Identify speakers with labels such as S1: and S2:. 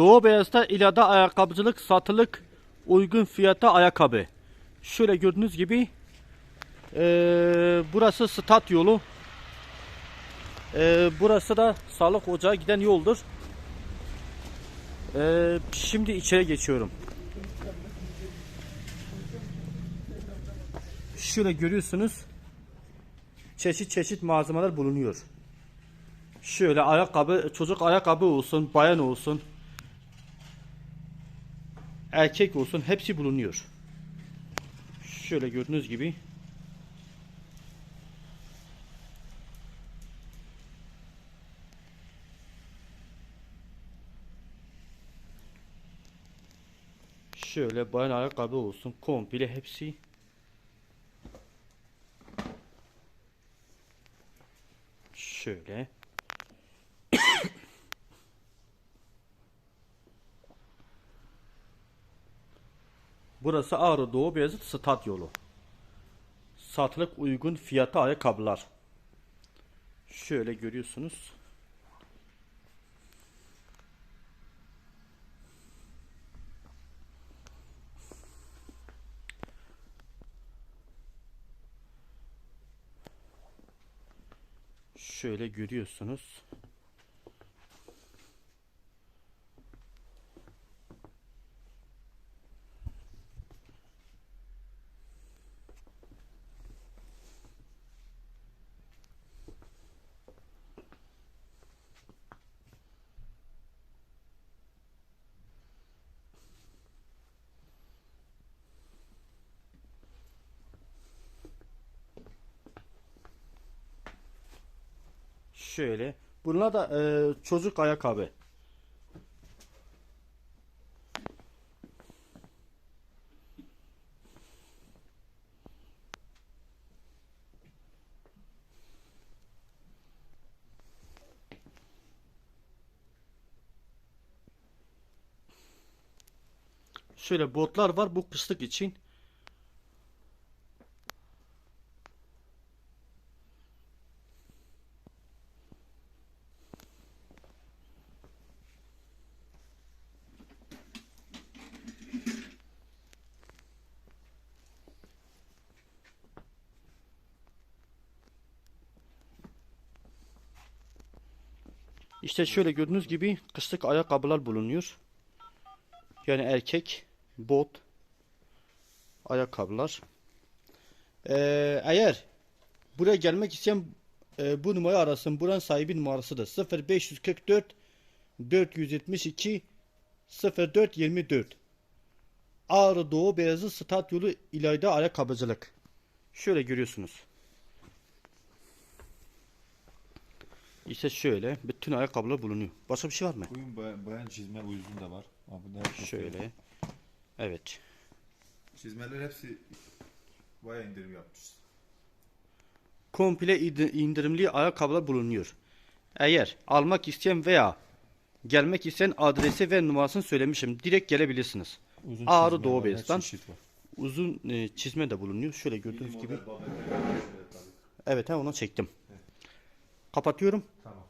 S1: Doğu Beyaz'da İlada ayakkabıcılık satılık uygun fiyata ayakkabı. Şöyle gördüğünüz gibi eee, burası stat yolu. Eee, burası da sağlık ocağı giden yoldur. Eee, şimdi içeri geçiyorum. Şöyle görüyorsunuz. Çeşit çeşit malzemeler bulunuyor. Şöyle ayakkabı, çocuk ayakkabı olsun, bayan olsun, erkek olsun hepsi bulunuyor. Şöyle gördüğünüz gibi. Şöyle bayan ayakkabı olsun, komple hepsi. Şöyle. Burası Ağrı Doğu Beyazıt Stat yolu. Satılık uygun fiyata ayakkabılar. Şöyle görüyorsunuz. Şöyle görüyorsunuz. Şöyle. Bunlar da e, çocuk ayakkabı. Şöyle botlar var bu kışlık için. İşte şöyle gördüğünüz gibi kışlık ayakkabılar bulunuyor. Yani erkek, bot, ayakkabılar. Ee, eğer buraya gelmek isteyen e, bu numarayı arasın. Buranın sahibi numarasıdır. 0544 472 0424 Ağrı Doğu Beyazı Stat Yolu İlayda Ayakkabıcılık. Şöyle görüyorsunuz. İşte şöyle bütün ayakkabılar bulunuyor. Başka bir şey var mı?
S2: Bugün bayan, bayan çizme uyuzun da var. Abi
S1: Şöyle. Evet.
S2: Çizmeler hepsi bayağı indirim yapmışız.
S1: komple indi- indirimli ayakkabılar bulunuyor. Eğer almak isteyen veya gelmek isteyen adresi ve numarasını söylemişim. Direkt gelebilirsiniz.
S2: Uzun
S1: Ağrı Doğu Beyazıt'tan uzun e, çizme de bulunuyor. Şöyle gördüğünüz gibi. Evet ha onu çektim. Kapatıyorum.
S2: Tamam.